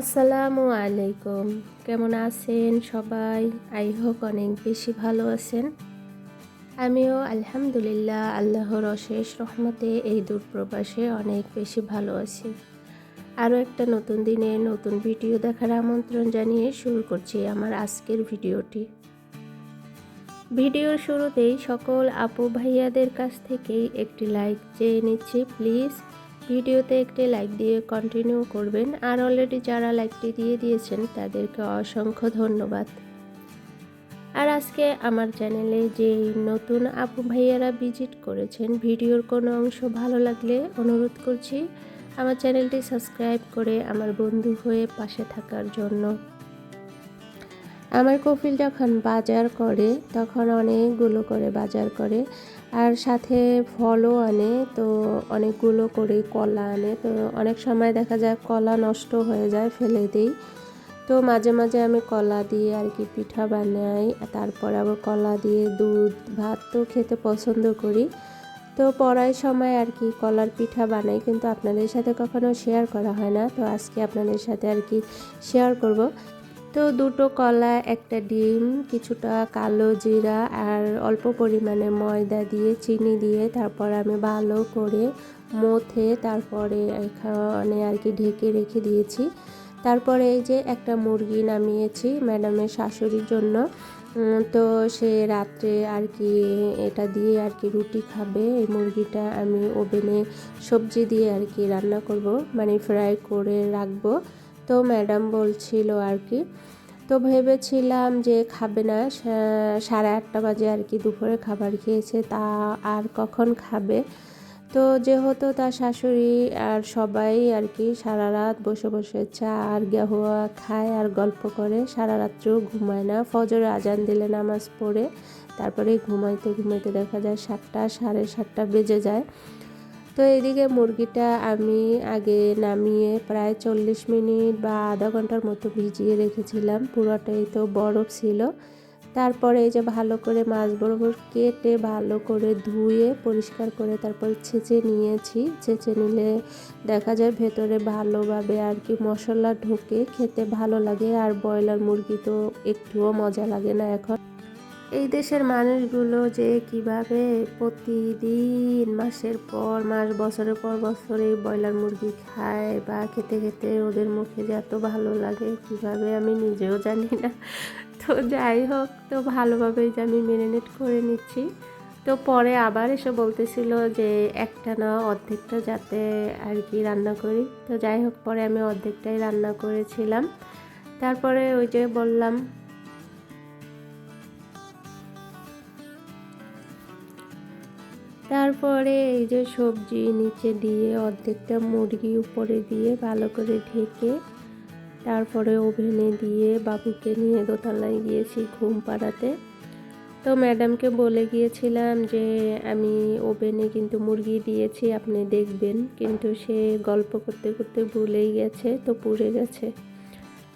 আসসালামু আলাইকুম। কেমন আছেন সবাই? আই হোপ অনেক বেশি ভালো আছেন। আমিও আলহামদুলিল্লাহ আল্লাহর অশেষ রহমতে এই দূরপ্রবাসে অনেক বেশি ভালো আছি। আরও একটা নতুন দিনে নতুন ভিডিও দেখার আমন্ত্রণ জানিয়ে শুরু করছি আমার আজকের ভিডিওটি। ভিডিওর শুরুতেই সকল আপু ভাইয়াদের কাছ থেকেই একটি লাইক চেয়ে নিচ্ছি। প্লিজ ভিডিওতে একটি লাইক দিয়ে কন্টিনিউ করবেন। আর অলরেডি যারা লাইকটি দিয়ে দিয়েছেন, তাদেরকে অসংখ্য ধন্যবাদ। আর আজকে আমার চ্যানেলে যে নতুন আপু ভাইয়ারা ভিজিট করেছেন, ভিডিওর কোনো অংশ ভালো লাগলে অনুরোধ করছি, আমার চ্যানেলটি সাবস্ক্রাইব করে আমার বন্ধু হয়ে পাশে থাকার জন্য। আমার কফিল যখন বাজার করে, তখন অনেকগুলো করে বাজার করে। আর সাথে ফলও আনে, তো অনেকগুলো করে কলা আনে। তো অনেক সময় দেখা যায় কলা নষ্ট হয়ে যায় ফেলে দিই। তো মাঝে মাঝে আমি কলা দিয়ে আর কি পিঠা বানাই তারপর আবার কলা দিয়ে দুধ, ভাত তো খেতে পছন্দ করি। তো পড়ার সময় আর কি কলার পিঠা বানাই, কিন্তু আপনাদের সাথে কখনো শেয়ার করা হয় না। তো আজকে আপনাদের সাথে আর কি শেয়ার করব। তো দুটো কলা, একটা ডিম, কিছুটা কালো জিরা আর অল্প পরিমাণে ময়দা দিয়ে, চিনি দিয়ে তারপর আমি ভালো করে মথে তারপরে এখানে আর কি ঢেকে রেখে দিয়েছি। তারপরে এই যে একটা মুরগি নামিয়েছি ম্যাডামের শাশুড়ির জন্য। তো সে রাত্রে আর কি এটা দিয়ে আর কি রুটি খাবে। এই মুরগিটা আমি ওভেনে সবজি দিয়ে আর কি রান্না করব মানে ফ্রাই করে রাখব। তো ম্যাডাম বলছিল আর কি। তো ভেবেছিলাম যে খাবে না সাড়ে আটটা বাজে আর কি দুপুরে খাবার খেয়েছে, তা আর কখন খাবে? তো যেহেতু তার শাশুড়ি আর সবাই আর কি সারা রাত বসে বসে চা আর গেহুয়া খায় আর গল্প করে, সারা রাত্রেও ঘুমায় না। ফজরে আজান দিলে নামাজ পড়ে, তারপরে ঘুমাইতে ঘুমাইতে দেখা যায় সাতটা, সাড়ে সাতটা বেজে যায়। তো এদিকে মুরগিটা আমি আগে নামিয়ে প্রায় চল্লিশ মিনিট বা আধা ঘণ্টার মতো ভিজিয়ে রেখেছিলাম। পুরোটাই তো বরফ ছিল। তারপরে এই যে ভালো করে মাছ বরাবর কেটে ভালো করে ধুয়ে, পরিষ্কার করে তারপর ছেঁচে নিয়েছি। ছেঁচে নিলে দেখা যায় ভেতরে ভালোভাবে আর কি মশলা ঢোকে, খেতে ভালো লাগে। আর ব্রয়লার মুরগি তো একটুও মজা লাগে না এখন। এই দেশের মানুষগুলো যে কীভাবে প্রতিদিন মাসের পর মাস, বছরের পর বছরে ব্রয়লার মুরগি খায় বা খেতে খেতে ওদের মুখে যে এত ভালো লাগে কীভাবে আমি নিজেও জানি না। তো যাই হোক, তো ভালোভাবেই যে আমি মেরিনেট করে নিচ্ছি। তো পরে আবার এসে বলতেছিল যে একটা না অর্ধেকটা যাতে আর কি রান্না করি। তো যাই হোক, পরে আমি অর্ধেকটাই রান্না করেছিলাম। তারপরে ওই যে বললাম তারপরে এই যে সবজি নিচে দিয়ে অর্ধেকটা মুরগি উপরে দিয়ে ভালো করে ঢেকে তারপরে ওভেনে দিয়ে বাবুকে নিয়ে দোতলায় গিয়েছি ঘুম পাড়াতে। তো ম্যাডামকে বলে গিয়েছিলাম যে, আমি ওভেনে কিন্তু মুরগি দিয়েছি, আপনি দেখবেন। কিন্তু সে গল্প করতে করতে ভুলেই গেছে, তো পুড়ে গেছে।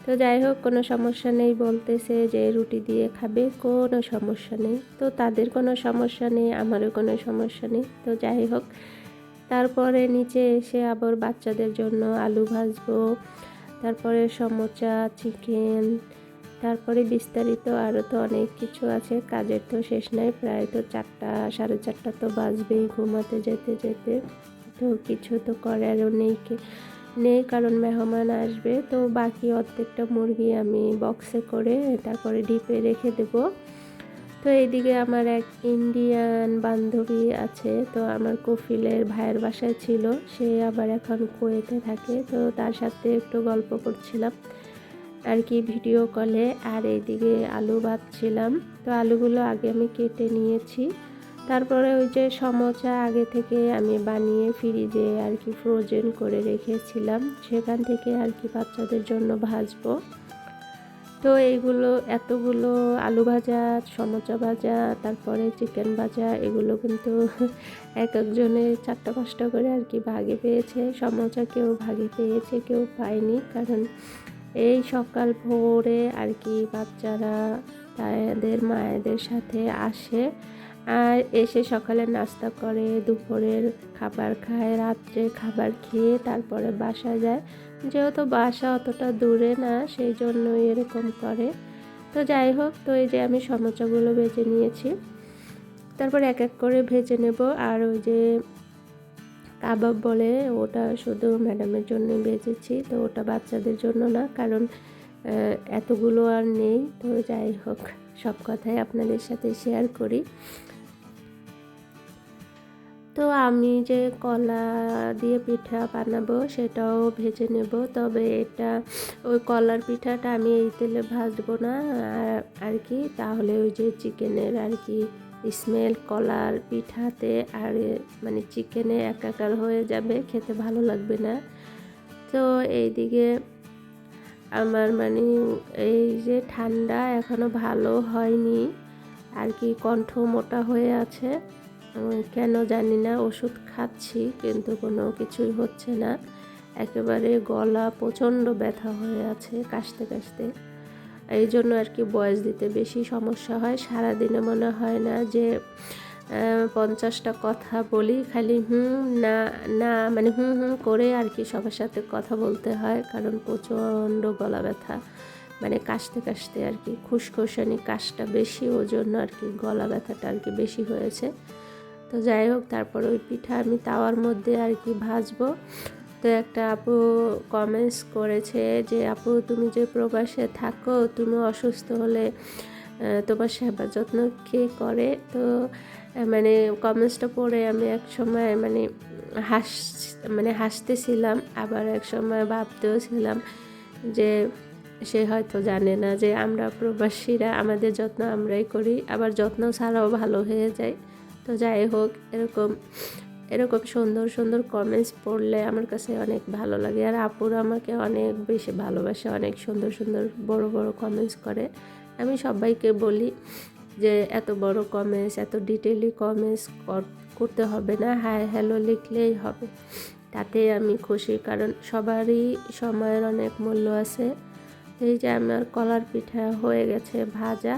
তো যাই হোক, কোনো সমস্যা নেই বলতেছে যে রুটি দিয়ে খাবে, কোনো সমস্যা নেই। তো তাদের কোনো সমস্যা নেই, আমারও কোনো সমস্যা নেই। তো যাই হোক, তারপরে নিচে এসে আবার বাচ্চাদের জন্য আলু ভাজবো, তারপরে সমোচা, চিকেন, তারপরে বিস্তারিত আরও তো অনেক কিছু আছে, কাজের তো শেষ নাই, প্রায় তো চারটা, সাড়ে চারটা তো বাজবেই ঘুমাতে যেতে যেতে। তো কিছু তো করারও নেই নেই কারণ মেহমান আসবে। তো বাকি অর্ধেকটা মুরগি আমি বক্সে করে এটা করে ডিপে রেখে দেব। তো এইদিকে আমার এক ইন্ডিয়ান বান্ধবী আছে, তো আমার কফিলের ভাইয়ের বাসায় ছিল। সে আবার এখন কুয়েতে থাকে, তো তার সাথে একটু গল্প করছিলাম আর কি ভিডিও কলে আর এইদিকে আলু ভাজছিলাম। তো আলুগুলো আগে আমি কেটে নিয়েছি। তারপরে ওই যে সমোচা আগে থেকে আমি বানিয়ে ফ্রিজে আর কি ফ্রোজেন করে রেখেছিলাম, সেখান থেকে আর কি বাচ্চাদের জন্য ভাজবো। তো এইগুলো এতগুলো আলু ভাজা, সমোচা ভাজা, তারপরে চিকেন ভাজা, এগুলো কিন্তু এক একজনের চারটা পাঁচটা করে আর কি ভাগে পেয়েছে। সমোচা কেউ ভাগে পেয়েছে, কেউ পায়নি, কারণ এই সকাল ভোরে আর কি বাচ্চারা তাদের মায়েদের সাথে আসে। আর এসে সকালে নাস্তা করে, দুপুরের খাবার খায়, রাত্রে খাবার খেয়ে তারপরে বাসা যায়। যেহেতু বাসা অতটা দূরে না, সেই জন্যই এরকম করে। তো যাই হোক, তো এই যে আমি সমোচাগুলো ভেজে নিয়েছি। তারপর এক এক করে ভেজে নেব। আর ওই যে কাবাব বলে, ওটা শুধু ম্যাডামের জন্য ভেজেছি। তো ওটা বাচ্চাদের জন্য না, কারণ এতগুলো আর নেই। তো যাই হোক। সব কথাই আপনাদের সাথে শেয়ার করি। তো আমি যে কলা দিয়ে পিঠা বানাবো সেটাও ভেজে নেব, তবে এটা ওই কলার পিঠাটা আমি এই তেলে ভাজবো না, আর- কি। তাহলে ওই যে চিকেনের আর কি স্মেল কলার পিঠাতে আর মানে চিকেনে একাকার হয়ে যাবে, খেতে ভালো লাগবে না। তো এইদিকে আমার মানে এই যে ঠান্ডা এখনও ভালো হয়নি। আর কি কণ্ঠ মোটা হয়ে আছে। কেন জানি না, ওষুধ খাচ্ছি কিন্তু কোনো কিছুই হচ্ছে না। একেবারে গলা প্রচণ্ড ব্যথা হয়ে আছে কাশতে কাশতে। এই জন্য আর কি বয়স দিতে বেশি সমস্যা হয়। সারাদিনে মনে হয় না যে পঞ্চাশটা কথা বলি, খালি হুম, না না মানে হুম হুম করে আর কি সবার সাথে কথা বলতে হয়, কারণ প্রচণ্ড গলা ব্যথা। মানে কাশতে কাশতে আর কি খুসখুসানি কাশটা বেশি, ওই জন্য আর কি গলা ব্যথাটা আর কি বেশি হয়েছে। তো যাই হোক, তারপর ওই পিঠা আমি তাওয়ার মধ্যে আর কি ভাজবো। তো একটা আপু কমেন্টস করেছে যে, আপু, তুমি যে প্রবাসে থাকো, তুমি অসুস্থ হলে তোমার সেবা যত্ন কে করে? তো মানে কমেন্টসটা পড়ে আমি এক সময় মানে হাস মানে হাসতেছিলাম, আবার এক সময় ভাবতেও ছিলাম যে সে হয়তো জানে না যে আমরা প্রবাসীরা, আমাদের যত্ন আমরাই করি, আবার যত্ন ছাড়াও ভালো হয়ে যায়। তো যাই হোক, এরকম এরকম সুন্দর সুন্দর কমেন্টস পড়লে আমার কাছে অনেক ভালো লাগে। আর আপুরা আমাকে অনেক বেশি ভালোবাসে, অনেক সুন্দর সুন্দর বড় বড় কমেন্টস করে। আমি সবাইকে বলি যে এত বড় কমেন্টস এত ডিটেইলি কমেন্টস করতে হবে না হাই হ্যালো লিখলেই হবে। তাতে আমি খুশি, কারণ সবারই সময়ের অনেক মূল্য আছে। এই যে আমার কলার পিঠা হয়ে গেছে ভাজা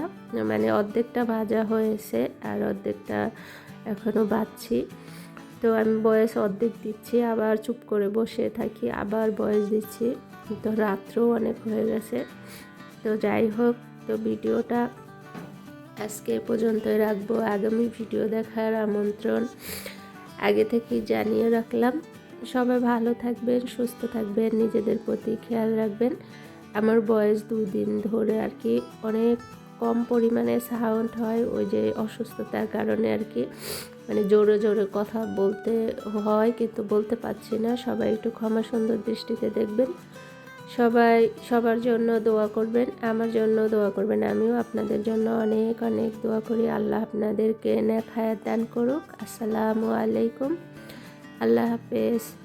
মানে অর্ধেকটা ভাজা হয়েছে আর অর্ধেকটা এখনও বাচ্ছি তো আমি বয়স অর্ধেক দিচ্ছি, আবার চুপ করে বসে থাকি, আবার বয়স দিচ্ছি। তো রাত্রও অনেক হয়ে গেছে। তো যাই হোক, তো ভিডিওটা আজকে পর্যন্তই রাখব। আগামী ভিডিও দেখার আমন্ত্রণ আগে থেকেই জানিয়ে রাখলাম। সবাই ভালো থাকবেন, সুস্থ থাকবেন, নিজেদের প্রতি খেয়াল রাখবেন। আমার বয়স দুদিন ধরে আর কি অনেক কম পরিমাণে সাউন্ড হয়, ওই যে অসুস্থতার কারণে আর কি। মানে জোরে জোরে কথা বলতে হয়, কিন্তু বলতে পারছি না। সবাই একটু ক্ষমা সুন্দর দৃষ্টিতে দেখবেন। সবাই সবার জন্য দোয়া করবেন, আমার জন্য দোয়া করবেন, আমিও আপনাদের জন্য অনেক অনেক দোয়া করি। আল্লাহ আপনাদেরকে নেক দান করুক। আসসালামু আলাইকুম। আল্লাহ হাফেজ।